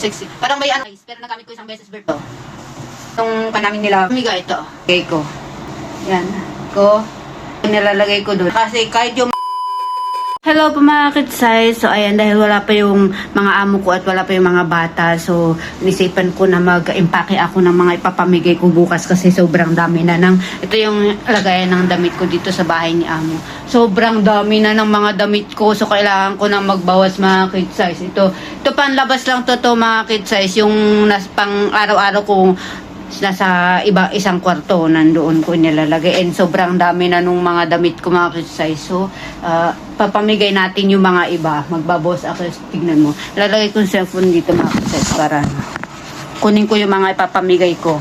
Sexy. Parang may ano, pero nagamit ko isang beses Berto. Nung panamin nila, amiga ito. Okay ko. Yan. Ko. Nilalagay ko doon. Kasi kahit yung Hello po mga kitsay. So ayan dahil wala pa yung mga amo ko at wala pa yung mga bata. So nisipan ko na mag-impake ako ng mga ipapamigay ko bukas kasi sobrang dami na ng ito yung lagayan ng damit ko dito sa bahay ni amo. Sobrang dami na ng mga damit ko. So kailangan ko na magbawas mga kitsay. Ito, ito panlabas lang to to mga kitsay. Yung nas, pang araw-araw kong nasa iba isang kwarto nandoon ko nilalagay. And sobrang dami na nung mga damit ko mga kisay so ah, papamigay natin yung mga iba. Magbabos ako tignan mo. Lalagay ko yung cellphone dito mga kisay para kunin ko yung mga ipapamigay ko.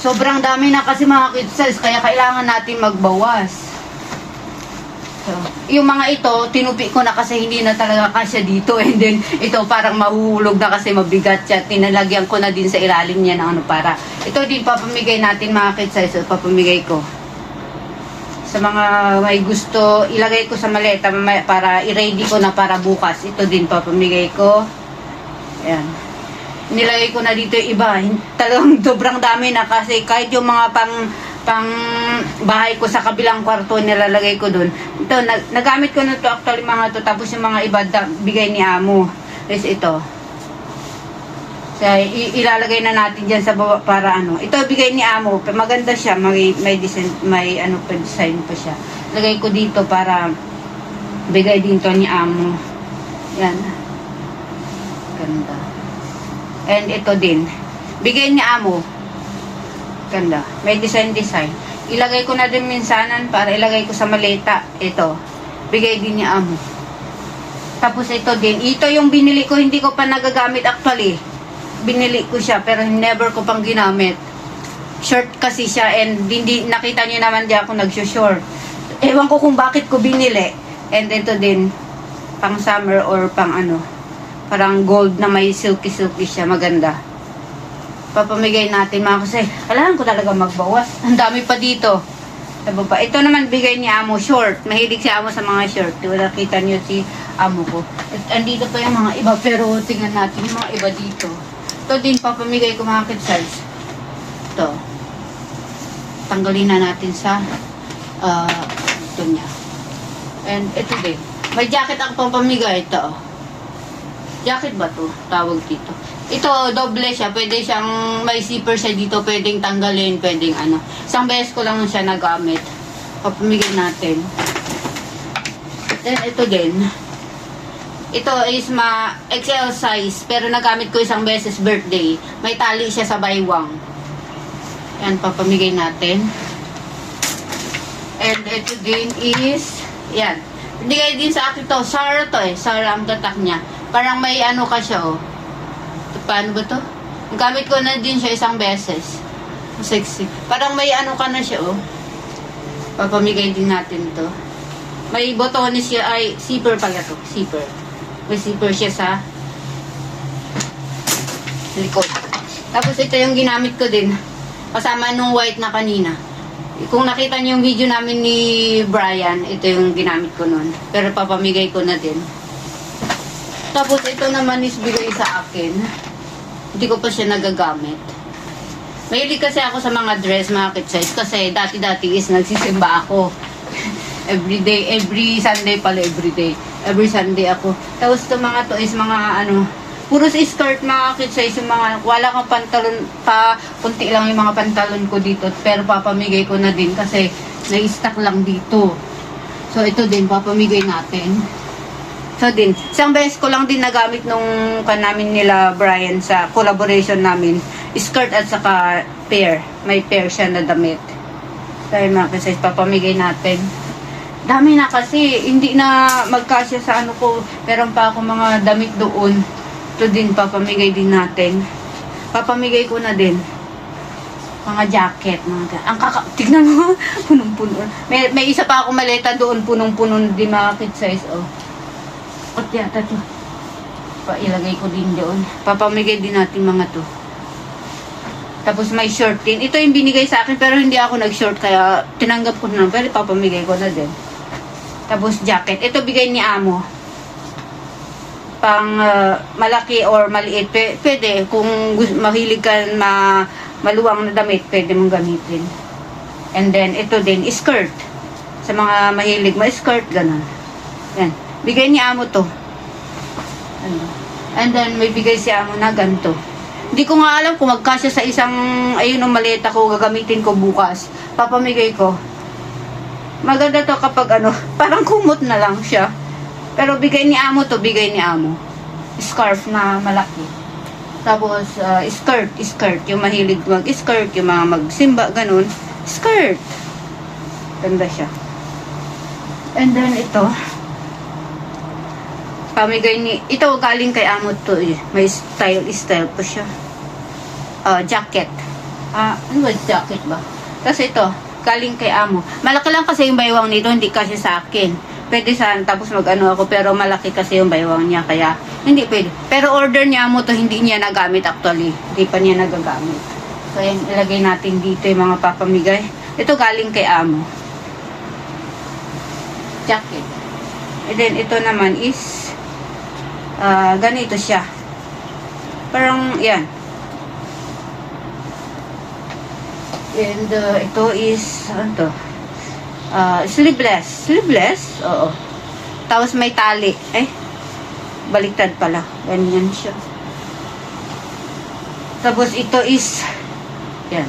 Sobrang dami na kasi mga kisay kaya kailangan natin magbawas So, yung mga ito, tinupi ko na kasi hindi na talaga kasya dito. And then, ito parang mahuhulog na kasi mabigat siya. Tinalagyan ko na din sa ilalim niya ng ano para. Ito din papamigay natin mga kids size. Papamigay ko. Sa mga may gusto, ilagay ko sa maleta para i-ready ko na para bukas. Ito din papamigay ko. Ayan. Nilagay ko na dito yung iba. Talagang sobrang dami na kasi kahit yung mga pang pang bahay ko sa kabilang kwarto nilalagay ko doon. Ito, nag, nagamit ko na to actually mga to. Tapos yung mga iba da, bigay ni amo. Is ito. So, ilalagay na natin diyan sa baba para ano. Ito bigay ni amo. Maganda siya, may may design, may ano pa design pa siya. Lagay ko dito para bigay din to ni amo. Yan. Ganda. And ito din. Bigay ni amo. Ganda. May design-design. Ilagay ko na din minsanan para ilagay ko sa maleta. Ito. Bigay din ni amo. Tapos ito din. Ito yung binili ko. Hindi ko pa nagagamit actually. Binili ko siya pero never ko pang ginamit. Short kasi siya and hindi nakita niyo naman di ako nag-short. Ewan ko kung bakit ko binili. And ito din pang summer or pang ano. Parang gold na may silky-silky siya. Maganda papamigay natin mga kasi kailangan ko talaga magbawas. Ang dami pa dito. Sa baba. Ito naman bigay ni Amo short. Mahilig si Amo sa mga short. Wala kita niyo si Amo ko. At andito pa yung mga iba pero tingnan natin yung mga iba dito. Ito din papamigay ko mga kids size. Ito. Tanggalin na natin sa ah ito niya. And ito din. May jacket ako pang pamigay. Ito. Jacket ba to? Tawag dito. Ito, doble siya. Pwede siyang, may zipper siya dito. Pwedeng tanggalin, pwedeng ano. Isang beses ko lang siya nagamit. Papamigay natin. Then, ito din. Ito is ma XL size. Pero nagamit ko isang beses birthday. May tali siya sa baywang. Yan, papamigay natin. And ito din is, yan. Binigay din sa akin to. Sarah to eh. Sarah ang tatak niya. Parang may ano ka siya oh. Paano ba to? Gamit ko na din siya isang beses. Sexy. Parang may ano ka na siya oh. Papamigay din natin to. May botones siya ay zipper pala to. Zipper. May zipper siya sa likod. Tapos ito yung ginamit ko din. Kasama nung white na kanina. Kung nakita niyo yung video namin ni Brian, ito yung ginamit ko nun. Pero papamigay ko na din. Tapos ito naman is bigay sa akin. Hindi ko pa siya nagagamit. Mahilig kasi ako sa mga dress, mga kid size. Kasi dati-dati is nagsisimba ako. every day, every Sunday pala, every day. Every Sunday ako. Tapos ito mga to is mga ano, puro sa skirt mga kid size. Yung mga, wala kang pantalon, pa, kunti lang yung mga pantalon ko dito. Pero papamigay ko na din kasi na-stock lang dito. So ito din, papamigay natin. So din, isang beses ko lang din nagamit nung kan namin nila Brian sa collaboration namin. Skirt at saka pair. May pair siya na damit. Kaya mga kasi papamigay natin. Dami na kasi, hindi na magkasya sa ano ko. Meron pa ako mga damit doon. Ito din, papamigay din natin. Papamigay ko na din. Mga jacket, mga ga- Ang kaka... Tignan mo, punong-puno. May, may isa pa ako maleta doon, punong-puno din mga kid size, oh. At yata to. Pailagay ko din doon. Papamigay din natin mga to. Tapos may short din. Ito yung binigay sa akin pero hindi ako nag-short kaya tinanggap ko na. Pero papamigay ko na din. Tapos jacket. Ito bigay ni Amo. pang ah, malaki or maliit, P- pwede. Kung mahilig ka ma maluwang na damit, pwede mong gamitin. And then, ito din, skirt. Sa mga mahilig mo, skirt, ganun. Yan. Bigay ni amo to. Ano. And then, may bigay si amo na ganito. Hindi ko nga alam kung magkasya sa isang, ayun ang maleta ko, gagamitin ko bukas. Papamigay ko. Maganda to kapag ano, parang kumot na lang siya. Pero bigay ni amo to, bigay ni amo. Scarf na malaki. Tapos, ah, skirt, skirt. Yung mahilig mag-skirt, yung mga magsimba, ganun. Skirt. Ganda siya. And then, ito. Pamigay ni, ito galing kay amo to eh. May style, style po siya. Ah, jacket. Ah, ano ba jacket ba? Tapos ito, galing kay amo. Malaki lang kasi yung baywang nito, hindi kasi sa akin. Pwede saan, tapos mag-ano ako, pero malaki kasi yung baywang niya, kaya hindi pwede. Pero order niya amo to, hindi niya nagamit actually. Hindi pa niya nagagamit. So, yan, ilagay natin dito yung mga papamigay. Ito galing kay amo. Jacket. And then, ito naman is, ah, ganito siya. Parang, yan. And uh, ito is, ano to? Ah, sleeveless. Sleeveless? Oo. Tapos may tali. Eh, baliktad pala. Ganyan siya. Tapos ito is, yan.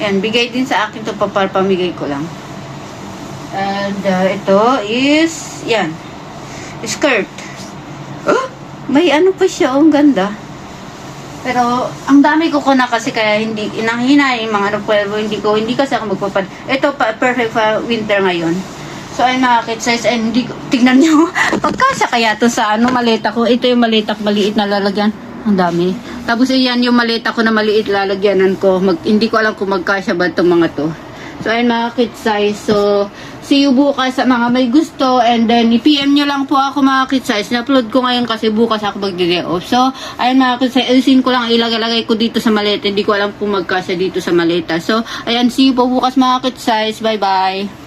Yan, bigay din sa akin to papamigay ko lang. And uh, ito is, yan. Skirt. May ano pa siya, oh, ang ganda. Pero, ang dami ko ko na kasi kaya hindi, inanghina yung mga ano, pero hindi ko, hindi kasi ako magpapad. Ito, pa, perfect for winter ngayon. So, ay mga kid size, and hindi, tignan nyo, pagkasya kaya to sa ano, maleta ko. Ito yung maleta maliit na lalagyan. Ang dami. Tapos, iyan yung maleta ko na maliit lalagyanan ko. Mag, hindi ko alam kung magkasya ba itong mga to. So, ayun mga kid size. So, see you bukas sa mga may gusto. And then, i-PM nyo lang po ako mga kid size. Na-upload ko ngayon kasi bukas ako magde off. So, ayun mga kid size. Alisin ko lang, ilagay ko dito sa maleta. Hindi ko alam kung magkasya dito sa maleta. So, ayan, see you po bukas mga kid size. Bye-bye.